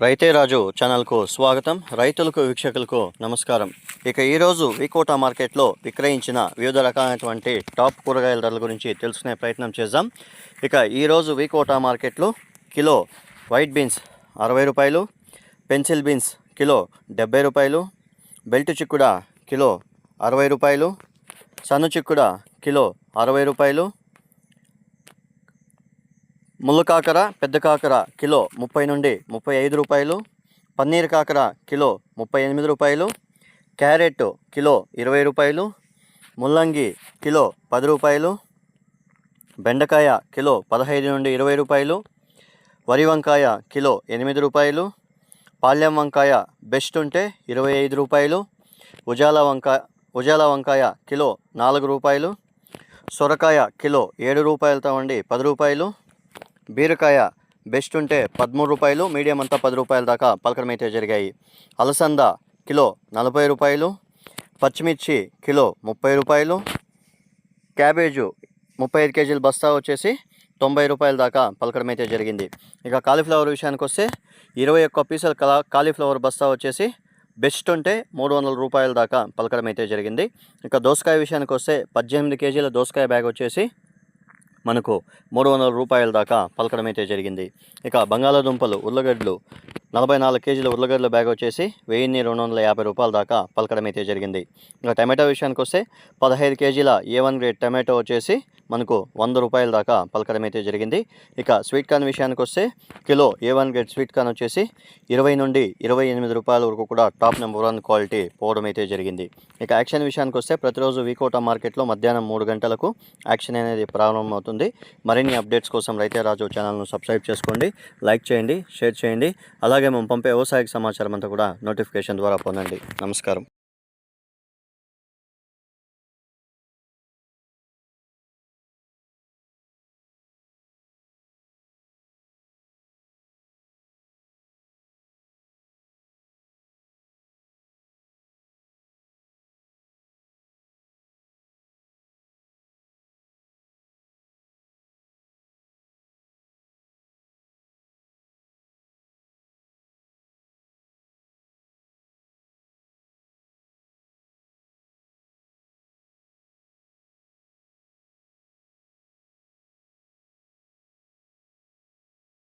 రైతే రాజు ఛానల్కు స్వాగతం. రైతులకు వీక్షకులకు నమస్కారం. ఇక ఈరోజు వికోటా మార్కెట్లో విక్రయించిన వివిధ రకాలైనటువంటి టాప్ కూరగాయల ధరల గురించి తెలుసుకునే ప్రయత్నం చేద్దాం. ఇక ఈరోజు వికోటా మార్కెట్లో కిలో వైట్ బీన్స్ అరవై రూపాయలు పెన్సిల్ బీన్స్ కిలో డెబ్బై రూపాయలు బెల్ట్ చిక్కుడ కిలో అరవై రూపాయలు సన్ను చిక్కుడ కిలో అరవై రూపాయలు ముళ్ళు కాకర పెద్ద కాకర కిలో ముప్పై నుండి ముప్పై ఐదు రూపాయలు పన్నీర్ కాకర కిలో ముప్పై ఎనిమిది రూపాయలు క్యారెట్ కిలో ఇరవై రూపాయలు ముల్లంగి కిలో పది రూపాయలు బెండకాయ కిలో పదహైదు నుండి ఇరవై రూపాయలు వరి వంకాయ కిలో ఎనిమిది రూపాయలు పాల్యం వంకాయ బెస్ట్ ఉంటే ఇరవై ఐదు రూపాయలు ఉజాల వంకాయ ఉజాల వంకాయ కిలో నాలుగు రూపాయలు సొరకాయ కిలో ఏడు రూపాయలతో ఉండి పది రూపాయలు బీరకాయ బెస్ట్ ఉంటే పదమూడు రూపాయలు మీడియం అంతా పది రూపాయల దాకా పలకడం అయితే జరిగాయి. అలసంద కిలో నలభై రూపాయలు పచ్చిమిర్చి కిలో ముప్పై రూపాయలు క్యాబేజు ముప్పై ఐదు కేజీల బస్తా వచ్చేసి తొంభై రూపాయల దాకా పలకడం అయితే జరిగింది. ఇక కాలీఫ్లవర్ విషయానికి వస్తే ఇరవై ఒక్క పీసుల కలా కాలీఫ్లవర్ బస్తా వచ్చేసి బెస్ట్ ఉంటే మూడు వందల రూపాయల దాకా పలకడం అయితే జరిగింది. ఇక దోసకాయ విషయానికి వస్తే పద్దెనిమిది కేజీల దోసకాయ బ్యాగ్ వచ్చేసి మనకు మూడు వందల రూపాయల దాకా పలకడం అయితే జరిగింది. ఇక బంగాళాదుంపలు ఉర్లగడ్డలు నలభై నాలుగు కేజీల ఉర్లగడ్డల బ్యాగ్ వచ్చేసి వెయ్యిన్ని రెండు వందల యాభై రూపాయల దాకా పలకడం అయితే జరిగింది. ఇక టమాటో విషయానికి వస్తే పదహైదు కేజీల ఏ వన్ గ్రేడ్ టమాటో వచ్చేసి మనకు వంద రూపాయల దాకా పలకడం అయితే జరిగింది. ఇక స్వీట్ కార్న్ విషయానికి వస్తే kilo A one grade sweet corn వచ్చేసి ఇరవై నుండి ఇరవై ఎనిమిది రూపాయల వరకు కూడా టాప్ నెంబర్ వన్ క్వాలిటీ పోవడం అయితే జరిగింది. ఇక యాక్షన్ విషయానికి వస్తే ప్రతిరోజు వీకోటా మార్కెట్లో మధ్యాహ్నం మూడు గంటలకు యాక్షన్ అనేది ప్రారంభమవుతుంది. మరిన్ని అప్డేట్స్ కోసం రైతే రాజు ఛానల్ను సబ్స్క్రైబ్ చేసుకోండి. లైక్ చేయండి షేర్ చేయండి. అలాగే మేము పంపే వ్యవసాయ సమాచారం అంతా కూడా నోటిఫికేషన్ ద్వారా పొందండి. నమస్కారం.